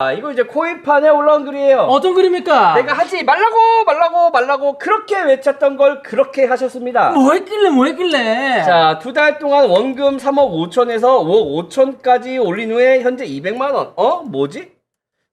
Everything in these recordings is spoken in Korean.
아, 이거 이제 코인판에 올라온 글이에요. 어떤 그림입니까? 내가 하지 말라고 말라고 말라고 그렇게 외쳤던 걸 그렇게 하셨습니다. 뭐 했길래 뭐 했길래? 자, 두 달 동안 원금 3억 5천에서 5억 5천까지 올린 후에 현재 200만 원. 어? 뭐지?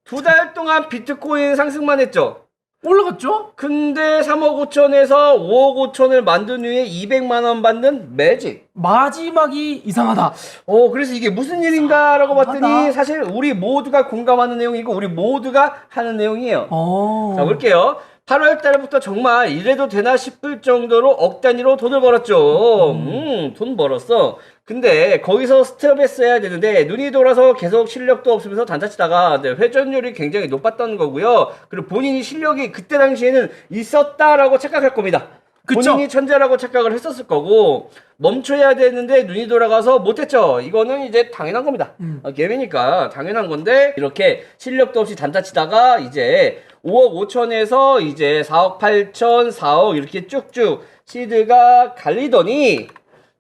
두 달 동안 비트코인 상승만 했죠. 올라갔죠? 근데 3억 5천에서 5억 5천을 만든 후에 200만 원 받는 매직. 마지막이 이상하다. 어, 그래서 이게 무슨 일인가라고 봤더니. 사실 우리 모두가 공감하는 내용이고 우리 모두가 하는 내용이에요. 어. 자, 볼게요. 8월 달부터 정말 이래도 되나 싶을 정도로 억 단위로 돈을 벌었죠. 음, 돈 벌었어. 근데 거기서 스톱했어야 되는데 눈이 돌아서 계속 실력도 없으면서 단타치다가 네, 회전율이 굉장히 높았던 거고요. 그리고 본인이 실력이 그때 당시에는 있었다라고 착각할 겁니다. 그쵸. 본인이 천재라고 착각을 했었을 거고 멈춰야 되는데 눈이 돌아가서 못했죠. 이거는 이제 당연한 겁니다. 음. 어, 개미니까 당연한 건데 이렇게 실력도 없이 단타 치다가 이제 5억 5천에서 이제 4억 8천, 4억 이렇게 쭉쭉 시드가 갈리더니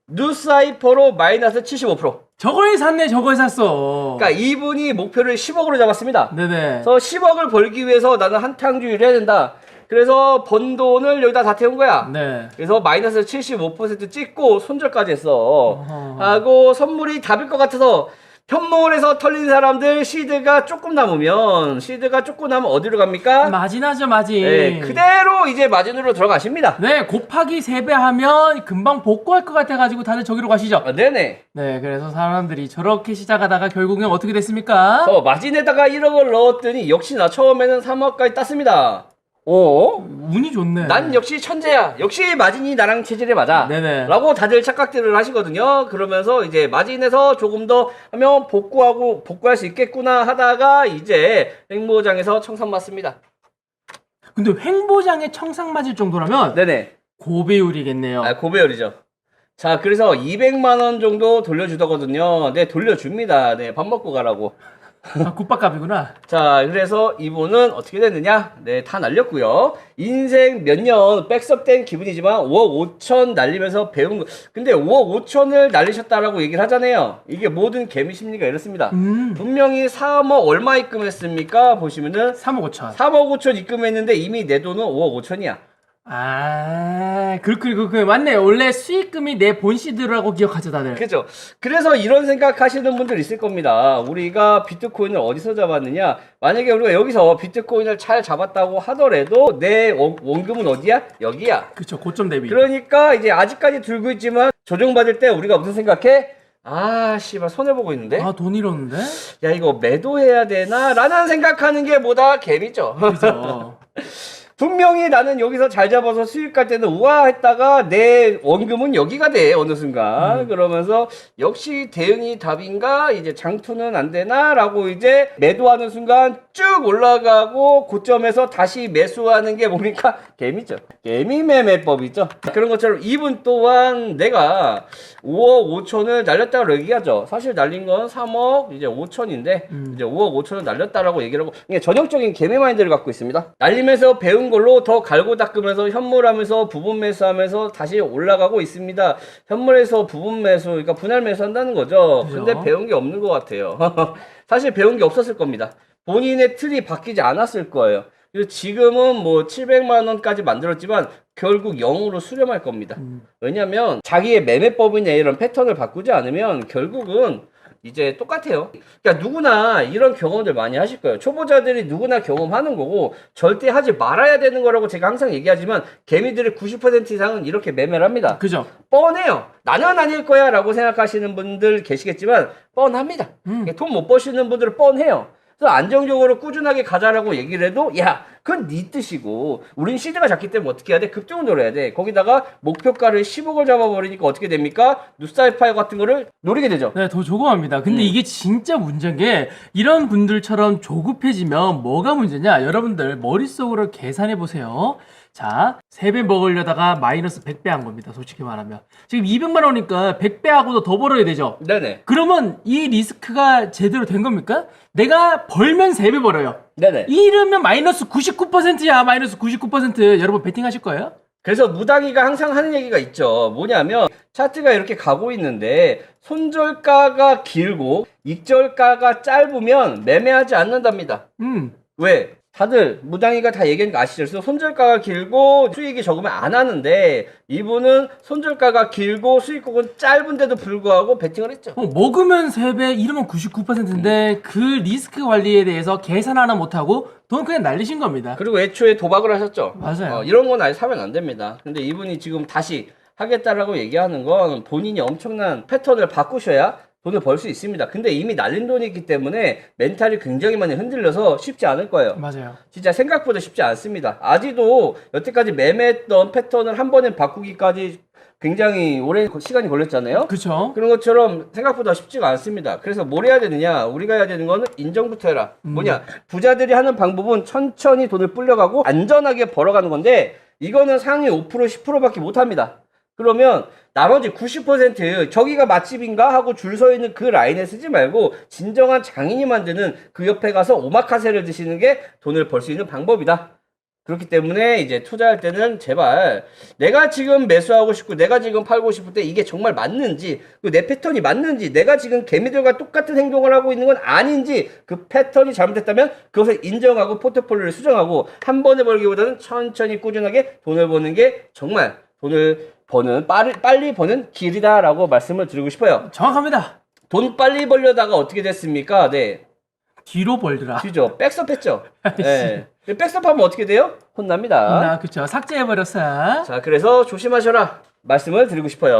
뉴사이퍼로 마이너스 75%. 저걸 샀네, 저걸 샀어. 그러니까 이분이 목표를 10억으로 잡았습니다. 네네. 그래서 10억을 벌기 위해서 나는 한탕주의를 해야 된다. 그래서 번 돈을 여기다 다 태운 거야. 네. 그래서 마이너스 75% 찍고 손절까지 했어. 어허. 하고 선물이 답일 것 같아서 현몽을해서 털린 사람들 시드가 조금 남으면 시드가 조금 남으면 어디로 갑니까? 마진하죠, 마진. 네, 그대로 이제 마진으로 들어가십니다. 네, 곱하기 3배 하면 금방 복구할 것 같아가지고 다들 저기로 가시죠. 아, 네네. 네, 그래서 사람들이 저렇게 시작하다가 결국엔 어떻게 됐습니까? 어, 마진에다가 1억을 넣었더니 역시나 처음에는 3억까지 땄습니다. 어? 운이 좋네. 난 역시 천재야. 역시 마진이 나랑 체질에 맞아. 네네. 라고 다들 착각들을 하시거든요. 그러면서 이제 마진에서 조금 더 하면 복구하고 복구할 수 있겠구나 하다가 이제 행보장에서 청산 맞습니다. 근데 횡보장에 청상 맞을 정도라면 네네. 고배율이겠네요. 아, 고배열이죠. 자, 그래서 200만 원 정도 돌려주더거든요. 네, 돌려줍니다. 네, 밥 먹고 가라고. 아, 국밥값이구나. 자, 그래서 이분은 어떻게 됐느냐? 네, 다 날렸고요. 인생 몇 년 백섭된 기분이지만 5억 5천 날리면서 배운 거. 근데 5억 5천을 날리셨다라고 얘기를 하잖아요. 이게 모든 개미 심리가 이렇습니다. 음. 분명히 3억 얼마 입금했습니까? 보시면은 3억 5천. 3억 5천 입금했는데 이미 내 돈은 5억 5천이야. 아, 그렇군, 그렇군. 맞네. 원래 수익금이 내 본시드라고 기억하죠, 다들. 그죠? 그래서 이런 생각 하시는 분들 있을 겁니다. 우리가 비트코인을 어디서 잡았느냐? 만약에 우리가 여기서 비트코인을 잘 잡았다고 하더라도 내 원- 원금은 어디야? 여기야. 그쵸, 고점 대비. 그러니까 이제 아직까지 들고 있지만 조정받을 때 우리가 무슨 생각해? 아, 씨발, 손해보고 있는데? 아, 돈 잃었는데? 야, 이거 매도해야 되나? 라는 생각하는 게 뭐다? 개미죠. 그죠. 분명히 나는 여기서 잘 잡아서 수익 갈 때는 우와 했다가 내 원금은 여기가 돼 어느 순간. 그러면서 역시 대응이 답인가? 이제 장투는 안 되나라고 이제 매도하는 순간 쭉 올라가고 고점에서 다시 매수하는 게 뭡니까? 개미죠. 개미 매매법이죠. 그런 것처럼 이분 또한 내가 5억 5천을 날렸다고 얘기하죠. 사실 날린 건 3억 이제 5천인데 이제 5억 5천을 날렸다라고 얘기를 하고 이게 전형적인 개미 마인드를 갖고 있습니다. 날리면서 배운 걸로 더 갈고 닦으면서 현물하면서 부분 매수하면서 다시 올라가고 있습니다. 현물에서 부분 매수 그러니까 분할 매수한다는 거죠. 그죠. 근데 배운 게 없는 것 같아요 사실 배운 게 없었을 겁니다. 본인의 틀이 바뀌지 않았을 거예요. 그래서 지금은 뭐 700만 원까지 만들었지만 결국 0으로 수렴할 겁니다. 왜냐면 자기의 매매법이나 이런 패턴을 바꾸지 않으면 결국은 이제 똑같아요. 그러니까 누구나 이런 경험들 많이 하실 거예요. 초보자들이 누구나 경험하는 거고 절대 하지 말아야 되는 거라고 제가 항상 얘기하지만 개미들의 90% 이상은 이렇게 매매를 합니다. 그죠. 뻔해요. 나는 아닐 거야 라고 생각하시는 분들 계시겠지만 뻔합니다. 음. 돈 못 버시는 분들은 뻔해요. 그래서 안정적으로 꾸준하게 가자라고 얘기를 해도 야 그건 네 뜻이고 우린 시드가 작기 때문에 어떻게 해야 돼? 급등을 노려야 돼. 거기다가 목표가를 10억을 잡아버리니까 어떻게 됩니까? 누사이파이 같은 거를 노리게 되죠. 네, 더 조급합니다. 근데 음. 이게 진짜 문제인 게 이런 분들처럼 조급해지면 뭐가 문제냐? 여러분들 머릿속으로 계산해 보세요. 자, 3배 먹으려다가 마이너스 100배 한 겁니다. 솔직히 말하면. 지금 200만 원이니까 100배 하고도 더 벌어야 되죠. 네네. 그러면 이 리스크가 제대로 된 겁니까? 내가 벌면 3배 벌어요. 네네. 잃으면 마이너스 99%야. 마이너스 99%. 여러분 베팅 하실 거예요? 그래서 무당이가 항상 하는 얘기가 있죠. 뭐냐면 차트가 이렇게 가고 있는데 손절가가 길고 익절가가 짧으면 매매하지 않는답니다. 음. 왜? 다들 무당이가 다 얘기한 거 아시죠? 그래서 손절가가 길고 수익이 적으면 안 하는데 이분은 손절가가 길고 수익폭은 짧은데도 불구하고 베팅을 했죠. 어, 먹으면 3배, 잃으면 99%인데 그 리스크 관리에 대해서 계산 하나 못하고 돈 그냥 날리신 겁니다. 그리고 애초에 도박을 하셨죠. 맞아요. 어, 이런 건 아예 사면 안 됩니다. 근데 이분이 지금 다시 하겠다라고 얘기하는 건 본인이 엄청난 패턴을 바꾸셔야 돈을 벌 수 있습니다. 근데 이미 날린 돈이 있기 때문에 멘탈이 굉장히 많이 흔들려서 쉽지 않을 거예요. 맞아요. 진짜 생각보다 쉽지 않습니다. 아직도 여태까지 매매했던 패턴을 한 번에 바꾸기까지 굉장히 오랜 시간이 걸렸잖아요. 그쵸? 그런 것처럼 생각보다 쉽지가 않습니다. 그래서 뭘 해야 되느냐? 우리가 해야 되는 거는 인정부터 해라. 뭐냐? 부자들이 하는 방법은 천천히 돈을 불려가고 안전하게 벌어가는 건데 이거는 상위 5% 10%밖에 못 합니다. 그러면 나머지 90% 저기가 맛집인가 하고 줄 서 있는 그 라인에 쓰지 말고 진정한 장인이 만드는 그 옆에 가서 오마카세를 드시는 게 돈을 벌 수 있는 방법이다. 그렇기 때문에 이제 투자할 때는 제발 내가 지금 매수하고 싶고 내가 지금 팔고 싶을 때 이게 정말 맞는지 내 패턴이 맞는지 내가 지금 개미들과 똑같은 행동을 하고 있는 건 아닌지 그 패턴이 잘못됐다면 그것을 인정하고 포트폴리오를 수정하고 한 번에 벌기보다는 천천히 꾸준하게 돈을 버는 게 정말 돈을 버는 빠르, 빨리 버는 길이다라고 말씀을 드리고 싶어요. 정확합니다. 돈 빨리 벌려다가 어떻게 됐습니까? 네. 뒤로 벌더라. 뒤죠. 백섭 했죠. 네. 백섭 하면 어떻게 돼요? 혼납니다. 나 그쵸. 삭제해 버렸어. 자, 그래서 조심하셔라. 말씀을 드리고 싶어요.